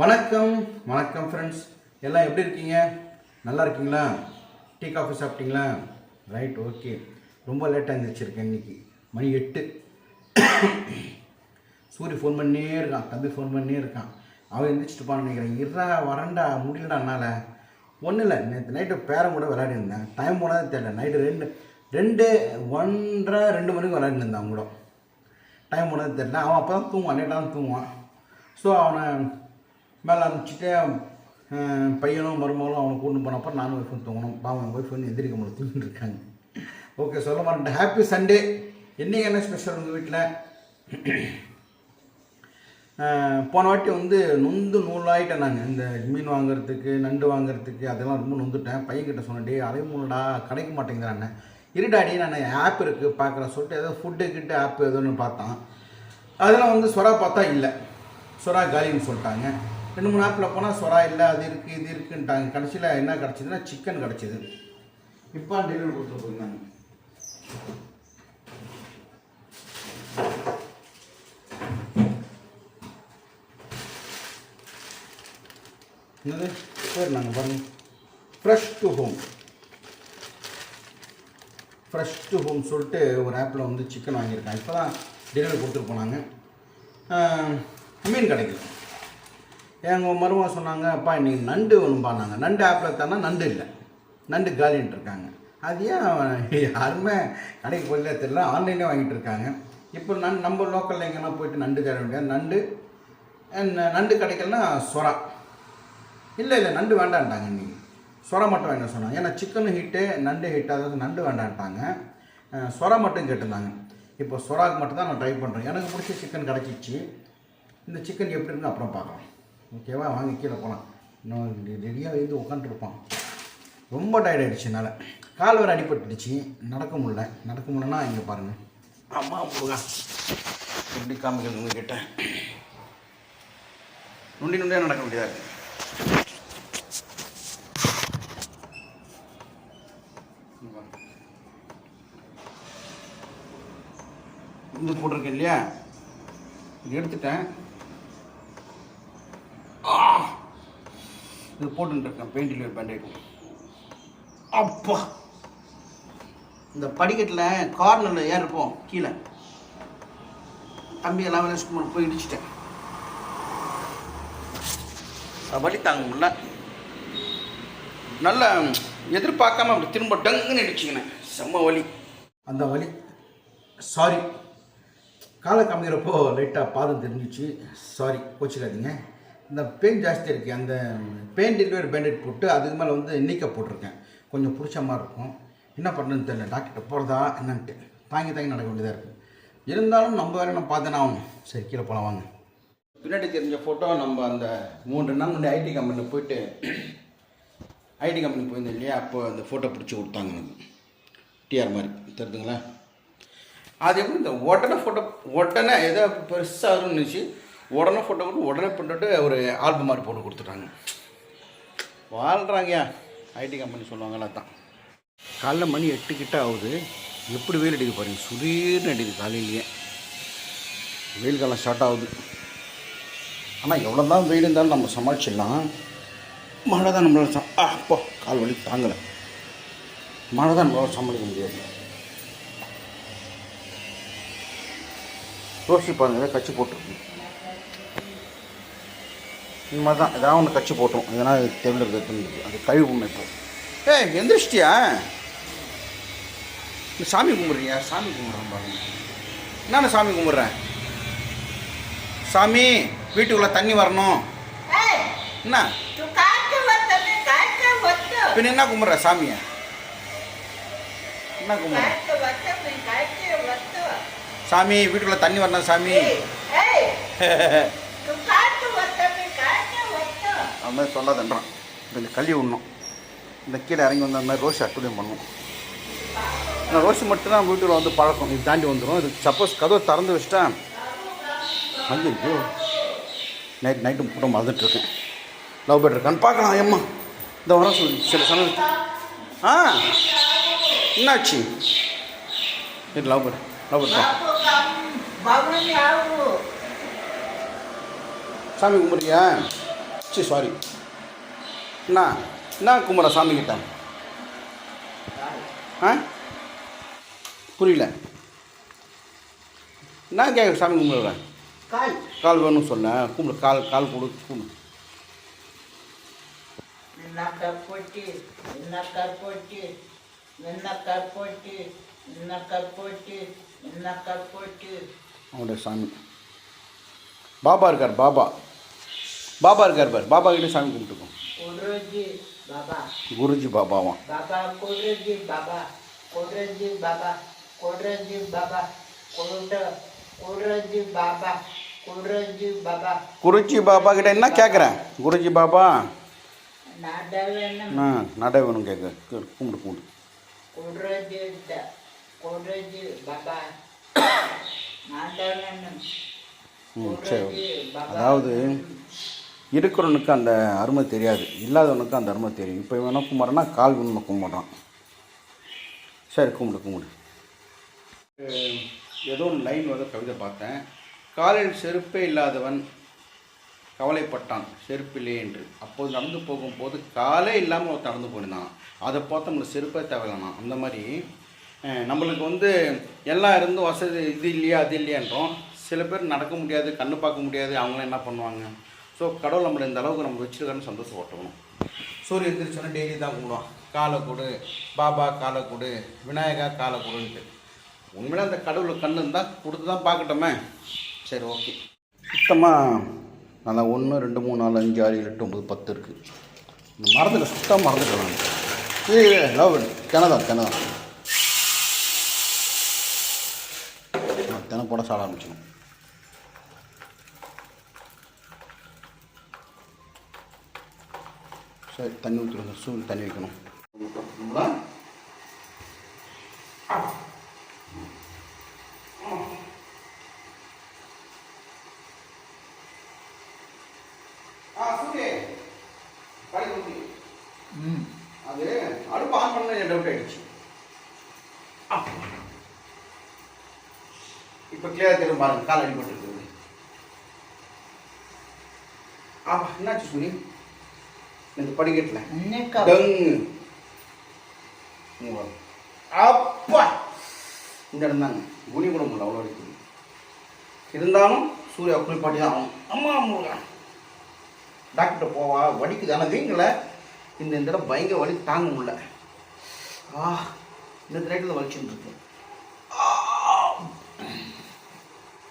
வணக்கம் வணக்கம் ஃப்ரெண்ட்ஸ் எல்லாம் எப்படி இருக்கீங்க? நல்லா இருக்கீங்களா? டீ காஃபி சாப்பிட்டீங்களா? ரைட் ஓகே ரொம்ப லேட்டாக எழுந்திரிச்சிருக்கேன் இன்னைக்கு. மணி எட்டு. சூரிய ஃபோன் பண்ணே இருக்கான் தம்பி ஃபோன் பண்ணே இருக்கான். அவன் எந்திரிச்சிட்டுப்பான்னு நினைக்கிறேன். இரா வரண்டா முடியலடா என்னால். ஒன்றும் இல்லை நேற்று நைட்டு பேரன் கூட விளையாடிருந்தேன் டைம் போனது தெரியல. நைட்டு ரெண்டு ரெண்டு ஒன்றரை ரெண்டு மணிக்கு விளையாடிருந்தேன் அவங்க கூட. டைம் போனது தெரியல. அவன் அப்போ தான் தூங்குவான் லேட்டாக தான் தூங்குவான். ஸோ அவனை மேலே அனுப்பிச்சிட்டு பையனும் மருமகளும் அவனை கூண்டு போனப்போ நானும் ஒய்ஃபும் தூங்கணும். பாவம் என் ஒய்ஃப் வந்து எந்திரிக்க முடியும் தூங்கிட்டு இருக்காங்க. ஓகே சொல்ல மாட்டேன் ஹாப்பி சண்டே என்றைக்கு என்ன ஸ்பெஷல் உங்கள் வீட்டில் போன வாட்டி வந்து நொந்து நூலாயிட்டேன் நாங்கள் இந்த மீன் வாங்குறதுக்கு நண்டு வாங்குறதுக்கு அதெல்லாம் ரொம்ப நொந்துட்டேன். பையன்கிட்ட சொன்னேன் டே மூணுடா கிடைக்க மாட்டேங்கிறானே இருடாடி நான் ஆப் இருக்குது பார்க்குறேன் சொல்லிட்டு ஏதோ ஃபுட்டு கிட்ட ஆப் ஏதோன்னு பார்த்தான். அதெல்லாம் வந்து சொரா பார்த்தா இல்லை. சொரா காலின்னு சொல்லிட்டாங்க. ரெண்டு மூணு ஆப்பில் போனால் சொரா இல்லை அது இருக்குது இது இருக்குன்ட்டாங்க. கடைசியில் என்ன கிடச்சிதுன்னா சிக்கன் கிடச்சிது. இப்போ டெலிவரி கொடுத்துட்டு போயிருந்தாங்க. என்னது? பேர் நாங்கள் பாருங்க. Fresh to home fresh to home சொல்லிட்டு ஒரு ஆப்பில் வந்து சிக்கன் வாங்கியிருக்காங்க. இப்போ தான் டெலிவரி கொடுத்துட்டு போனாங்க. மீன் கிடைக்கல எங்கள் மருமகன் சொன்னாங்க அப்பா இன்னைக்கு நண்டு வேணும்பானாங்க நண்டு ஆப்பில் தானே நண்டு இல்லை. நண்டு காலின்ட்டு இருக்காங்க. அது ஏன் யாருமே கடைக்கு போயில தெரியல. ஆன்லைனே வாங்கிட்டு இருக்காங்க. இப்போ நன் நம்ம லோக்கலில் எங்கன்னா போயிட்டு நண்டு தர முடியாது நண்டு நண்டு கிடைக்கலன்னா சொரா இல்லை இல்லை நண்டு வேண்டான்ட்டாங்க இன்றைக்கி சொரா மட்டும் வேண்டாம் சொன்னாங்க. ஏன்னா சிக்கனு ஹீட்டு நண்டு ஹீட்டு அதாவது நண்டு வேண்டான்ட்டாங்க. சொரா மட்டும் கேட்டிருந்தாங்க. இப்போ சொராக்கு மட்டும் தான் நான் ட்ரை பண்ணுறேன் எனக்கு பிடிச்ச சிக்கன் கிடச்சிச்சு. இந்த சிக்கன் எப்படி இருக்குன்னு அப்புறம் பார்க்கலாம். ஓகேவா வாங்கி கீழே போகலாம் இன்னும் ரெடியாக இருந்து உட்காந்துருப்பான் ரொம்ப டயர்ட் ஆயிடுச்சு என்னால். கால் வேறு அடிபட்டுடுச்சு. நடக்க முடில நடக்க முடியலன்னா இங்கே பாருங்கள் அம்மா போகா எப்படி காமிக்கிறது உங்ககிட்ட? நுண்டி நுண்டியாக நடக்க வேண்டியதாக இருக்குது இது போட்டிருக்கேன் இல்லையா? எடுத்துட்டேன். இது போட்டுருக்கேன் பெயிண்ட் டெலிவரி பேண்டேட் அப்பா! இந்த படிக்கட்டில் கார்னரில் ஏறிப்போம் கீழே. தம்பி எல்லாம் வேலை போய் இடிச்சிட்டேன். வலி தாங்க முடியல. நல்ல எதிர்பார்க்காம அப்படி திரும்ப டங்குன்னு இடிச்சிக்கினேன். செம்ம வலி. அந்த வலி. சாரி காலை காமிக்கிறப்போ லைட்டாக பாதம் தெரிஞ்சிச்சு. சாரி கோச்சிக்காதீங்க. இந்த பெயின் ஜாஸ்தி இருக்குது அந்த பெயின் டெலிவரி பேண்டேட் போட்டு அதுக்கு மேலே வந்து நீக்க போட்டிருக்கேன். கொஞ்சம் பிடிச்ச மாதிரி இருக்கும். என்ன பண்ணுறதுன்னு தெரியல. டாக்டர்கிட்ட போகிறதா என்னன்ட்டு. தாங்கி தாங்கி நடக்க வேண்டியதாக இருக்குது இருந்தாலும் நம்ம வேறு நம்ம பார்த்தேன்னா ஆகணும். சரி கீழே போகலாம் வாங்க. பின்னாடி தெரிஞ்ச ஃபோட்டோ நம்ம அந்த மூன்று நாள் முன்னாடி ஐடி கம்பெனியில் போயிட்டு ஐடி கம்பெனி போயிருந்தேன் இல்லையா? அப்போ அந்த ஃபோட்டோ பிடிச்சி கொடுத்தாங்க எனக்கு. டிஆர் மாதிரி. தெரியுதுங்களா அது எப்படி இந்த உடனே ஃபோட்டோ உடனே ஏதோ பெருசாக இருந்துச்சு உடனே ஃபோட்டோ போட்டு உடனே பண்ணிட்டு ஒரு ஆல்பம் மாதிரி போட்டு கொடுத்துட்டாங்க. வாழ்கிறாங்கயா ஐடி கம்பெனி சொல்லுவாங்களா தான் காலைல மணி எட்டு கிட்ட ஆகுது. எப்படி வெயில் அடிக்குது பாருங்கள் சுரீர்னு அடிக்குது காலையிலேயே. வெயில் காலம் ஸ்டார்ட் ஆகுது. ஆனால் எவ்வளோ தான் வெயில் இருந்தாலும் நம்ம சமாளிச்சிடலாம். மழை தான் நம்மளால் சம் ஆ அப்போ கால் வலி தாங்கலை. மழை தான் நம்மளால் சமாளிக்க முடியாது. யோசிச்சு பாருங்கள் கட்சி கச்சி போட்டுருக்கு. இந்த மாதிரி தான் ஏதாவது ஒன்று கச்சி போட்டோம். எதனா தெருவில் இருக்கிறது அது கழுவு இப்போ. ஏய் எந்திரிச்சிட்டியா? நீ சாமி கும்பிட்றியா? சாமி கும்பிட்றேன் பாருங்க. என்னென்ன சாமி கும்பிட்றேன் சாமி வீட்டுக்குள்ளே தண்ணி வரணும். என்ன. பின்ன என்ன கும்பிட்ற சாமியை? என்ன கும்பிட்ற. சாமி வீட்டுக்குள்ளே தண்ணி வரணும் சாமி ஏய், ஏய், tu காய்ச்ச வத்தமே, காய்ச்ச வத்து. அது மாதிரி சொல்லாதன்றான். கொஞ்சம் கழுவி விடணும். இந்த கீழே இறங்கி வந்த மாதிரி ரோஸ் அட்டுலையும் பண்ணணும் நான் ரோஸ் மட்டும்தான் வீட்டில் வந்து பழக்கம். இது தாண்டி வந்துடும் இது சப்போஸ் கதவை திறந்து வச்சுட்டா ஐயோ நைட் நைட்டு போட்டு மறந்துட்டுருக்கேன். லவ் பேட் இருக்கான்னு பார்க்கலாம் ஏம்மா இந்த வர சொல்லி சில சமயம் ஆ என்னாச்சு? இது லவ் பேட் லவ் பேட் சாமி கும்பிட்றியா? சரி சாரி என்ன என்ன சாமி கிட்ட. ஆ? புரியல. என்ன கேட்குற சாமி கும்பிடுற? கால். கால் வேணும்னு சொன்னேன் கும்பிடு கால் கால் கொடு கும்பிடு. நக்கர் போட்டு நக்கர் போட்டு நக்கர் போட்டு நக்கர் போட்டு நக்கர் போட்டு. அவனுடைய சாமி. பாபா இருக்கார் பாபா. பாபா இருக்கார் பார். பாபா கிட்ட சாமி கும்பிட்டுருக்கோம் குருஜி பாபாவா? குருஜி பாபா கிட்ட என்ன கேட்குறேன் குருஜி பாபா? ஆ நட வேணும் கேட்க கும்பிடு கும்பிடு. ம் சரி அதாவது இருக்கிறவனுக்கு அந்த அருமை தெரியாது. இல்லாதவனுக்கு அந்த அருமை தெரியும். இப்போ இவன் கும்பிட்றான்னா கால் உண்மை கும்பிட்றான். சரி கும்பிடு கும்பிடு. ஏதோ ஒரு லைன் வந்து கவிதை பார்த்தேன். காலில் செருப்பே இல்லாதவன் கவலைப்பட்டான். செருப்பிலே என்று. அப்போது நடந்து போகும்போது காலே இல்லாமல் ஒருத்தன் நடந்து போயிருந்தான். அதை பார்த்து நம்மளுக்கு செருப்பே தேவையில்லைனா அந்த மாதிரி நம்மளுக்கு வந்து எல்லாம் இருந்தும் வசதி இது இல்லையா அது இல்லையான்றோம். சில பேர் நடக்க முடியாது கண்ணு பார்க்க முடியாது. அவங்களாம் என்ன பண்ணுவாங்க? ஸோ கடவுள் நம்மளை இந்த அளவுக்கு நம்ம வச்சிருக்கான்னு சந்தோஷப்பட்டணும் சூரியன் எந்திரிச்சோன்னா டெய்லி தான் கும்பிடுவான் காலை கொடு பாபா காலை கொடு விநாயகா காலை கொடுன்ட்டு. உண்மையில அந்த கடவுள் கண்ணு இருந்தால் கொடுத்து தான் பார்க்கட்டுமே. சரி ஓகே. சுத்தமாக நல்லா ஒன்று ரெண்டு மூணு நாலு அஞ்சு ஆறு ஏழு எட்டு ஒம்பது பத்து இருக்குது இந்த மரத்தில் சுத்தமாக மறந்துட்டேன் ஏ லவ் கிணதா தினதான் தினம் போட சாட ஆரம்பிச்சிடும் சரி தண்ணி ஊற்றிடுங்க சூடு தண்ணி வைக்கணும். அது அடுப்பு ஆன் பண்ண டவுட் ஆயிடுச்சு. இப்போ கிளியர் தெரியும் பாருங்க கால் அடிபட்டு இருக்குது ஆ என்னாச்சு சுனி? இந்த படிக்கட்டில். டங்கு அப்பா! இந்த இடம் தாங்க. குனி கூட முடியல அவ்வளோ இருக்குது இருந்தாலும் சூர்யா குளிப்பாட்டி தான் ஆகும் அம்மா முருகா. டாக்டர் போவா வலிக்குது. ஆனால் வீங்கலை. இந்த இந்த இடம் பயங்கர வலி தாங்க முடியல. ஆ இந்த திரைட்டில் வலிச்சுட்டு இருக்கு.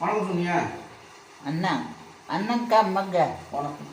வணக்கம் சொன்னியா அண்ணா அண்ணங்க்கா அம்மங்க. வணக்கம்.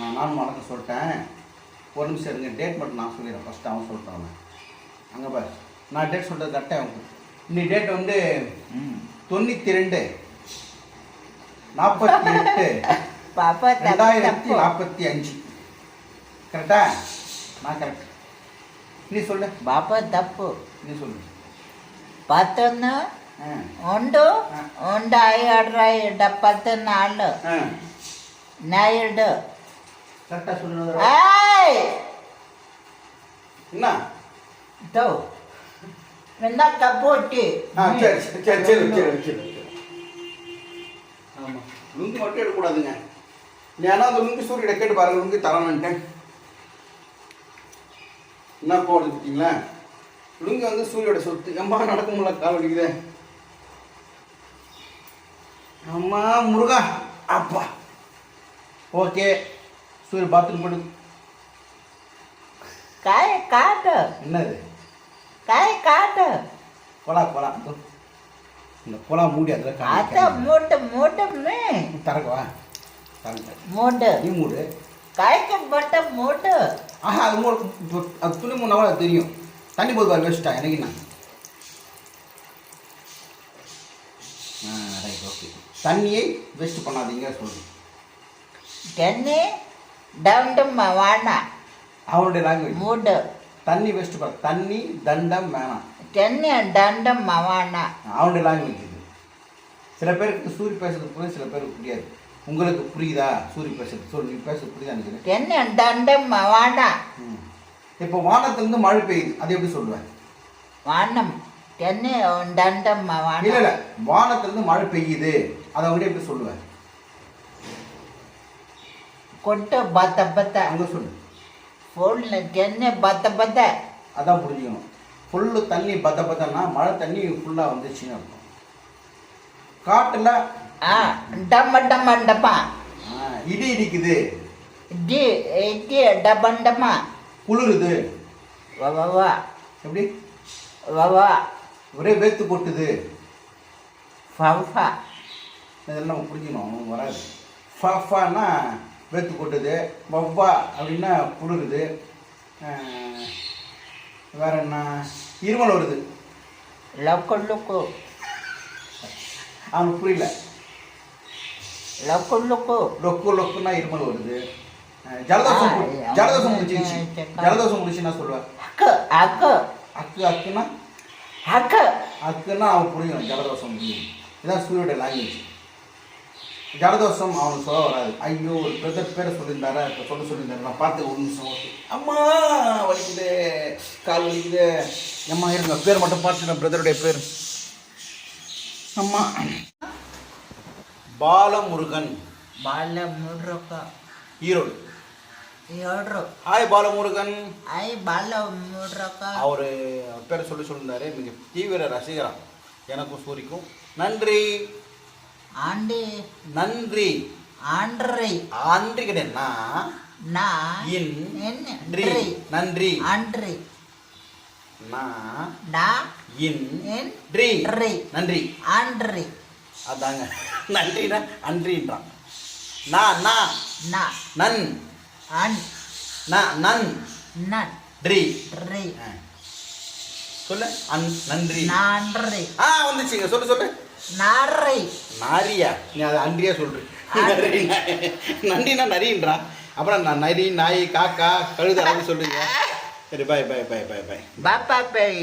நானும் வணக்கம் சொல்லிட்டேன். ஒரு நிமிஷம் இருங்க டேட் மட்டும் நான் சொல்லிடுறேன். ஃபஸ்ட்டு அவன் சொல்லிட்டான் அங்கே பாரு. நான் டேட் சொல்கிறது கரெக்டாக அவன் இன்னி டேட் வந்து தொண்ணூற்றி ரெண்டு நாற்பத்தி எட்டு ரெண்டாயிரத்தி நாற்பத்தி அஞ்சு. கரெக்டா நான் கரெக்ட் நீ சொல்லு. பாப்பா தப்பு. நீ சொல்லு. பத்தொன்னு ஒன்று ஒன்று ஐ அட்ரை பத்து நாலு. நைடு கரெக்டா சொல்லணும் ஏய்! என்ன? டோ ரெண்டா கப்போட்டி ஆ சரி சரி சரி சரி சரி சரி ஆமாம் லுங்கு மட்டும் எடுக்கக்கூடாதுங்க. ஏன்னா அந்த லுங்கு சூரியட கேட்டு பாருங்க லுங்கு தரணுன்ட்டேன் என்ன போடுது பார்த்தீங்களா லுங்கு வந்து சூரியோட சொத்து. எம்மா நடக்க முடியல கால் வலிக்குதே. அம்மா முருகா அப்பா. ஓகே. சூரிய பாத்ரூம் போடு காய காட்டு. என்னது? காய காட்டு. கொலா கொலா இந்த கொலா மூடி அதில் காத்த மூட்டை மூட்டமே தரக்குவா தரங்க மூட்டு. நீ மூடு. காய்க்கப்பட்ட மூட்டு. ஆஹா அது மூட. அது துணி மூணு அவ்வளோ தெரியும். தண்ணி போது பாரு வச்சுட்டா எனக்கு என்ன? ரைட் ஓகே தண்ணியை வேஸ்ட் பண்ணாதீங்க சொல்லுங்கள் தண்ணி டவுண்டும் வானா அவனுடைய லாங்குவேஜ் மூடு. தண்ணி வெஸ்ட் பாரு தண்ணி தண்டம் வேணாம் டென்னு டண்டம் வானா அவனுடைய லாங்குவேஜ் இது. சில பேருக்கு சூரி பேசுறது புரியும் சில பேருக்கு புரியாது. உங்களுக்கு புரியுதா? சூரி பேசுறது. சொல்லு நீ பேசுறது புரியுதா நினைக்கிறேன். டென்னு டண்டம் வானா ம். இப்போ வானத்திலிருந்து மழை பெய்யுது. அது எப்படி சொல்லுவேன் வானம். டென்னு டண்டம் இல்ல இல்ல. வானத்திலிருந்து மழை பெய்யுது. அதை அவங்க எப்படி சொல்லுவேன் கொட்டு பத்த பத்த. அங்க சொல்லு. ஃபோன்ல டென்னு பத்த பத்த. அதான் புரிஞ்சுக்கணும். ஃபுல்லு தண்ணி பத்த பத்தன்னா மழை தண்ணி ஃபுல்லாக வந்துச்சுன்னு அர்த்தம். காட்டுல ஆ டம்ம டம்ம டப்பா இடி இடிக்குது. டி டி டபண்டமா குளிருது. வா வா வா. எப்படி? வா வா. ஒரே வேத்து கொட்டுது ஃபா இதெல்லாம் புரிஞ்சுக்கணும் வராது. ஃபஃபான்னா வேத்து கொட்டுது வவ்வா அப்படின்னா ஆ, வேற என்ன? இருமல் வருது. லொக்கு லுக்கு அவனுக்கு புரியல. லொக்கு லுக்கு லொக்கு லொக்குன்னா இருமல் வருது. ஜலதோஷம் ஜலதோஷம் முடிச்சிருச்சு ஜலதோஷம் முடிச்சு நான் சொல்லுவேன் அக்கு அக்கு. அக்கு அக்குன்னா? அக்கு. அக்குன்னா அவன் புரியும் ஜலதோஷம் முடியும் இதான் சூரியோட லாங்குவேஜ் ஜலதோஷம் அவனுக்கு சொல்ல வராது. ஐயோ ஒரு பிரதர் பேரை சொல்லியிருந்தாரு இப்போ சொல்ல சொல்லியிருந்தாரு நான் பார்த்து ஒரு நிமிஷம் அம்மா வலிக்குது கால் வலிக்குது. அம்மா இருங்க பேர் மட்டும் பார்த்துட்டேன் பிரதருடைய பேர். அம்மா. பாலமுருகன். பாலமுருகன் ஈரோடு. ஹாய் பாலமுருகன். ஹாய் பாலமுருகன் அவர் பேரை சொல்லி சொல்லியிருந்தாரு. மிக தீவிர ரசிகரா. எனக்கும் சூரிக்கும். நன்றி. ஆண்டு நன்றி. அன்றை அன்றி கிடையாதுன்னா நான் இன்றி. நன்றி. அன்றி நான் நான் இன்றி. நன்றி. அன்றி அதாங்க. நன்றினா அன்றின்றான். நான் நான் நான் நன். அன். நான். நன். நன்றி சொல்லு. அன். நன்றி. நன்றி ஆ வந்துச்சுங்க. சொல்லு சொல்லு. நாரை. நாரியா? நீ அதை அன்றியா சொல்கிறேன் நன்றினா நரின்றா? அப்புறம் நான் நரி நாய் காக்கா கழுத அப்படின்னு சொல்லுங்க. சரி பாய் பாய் பாய் பாய் பாய் பாப்பா பாய்.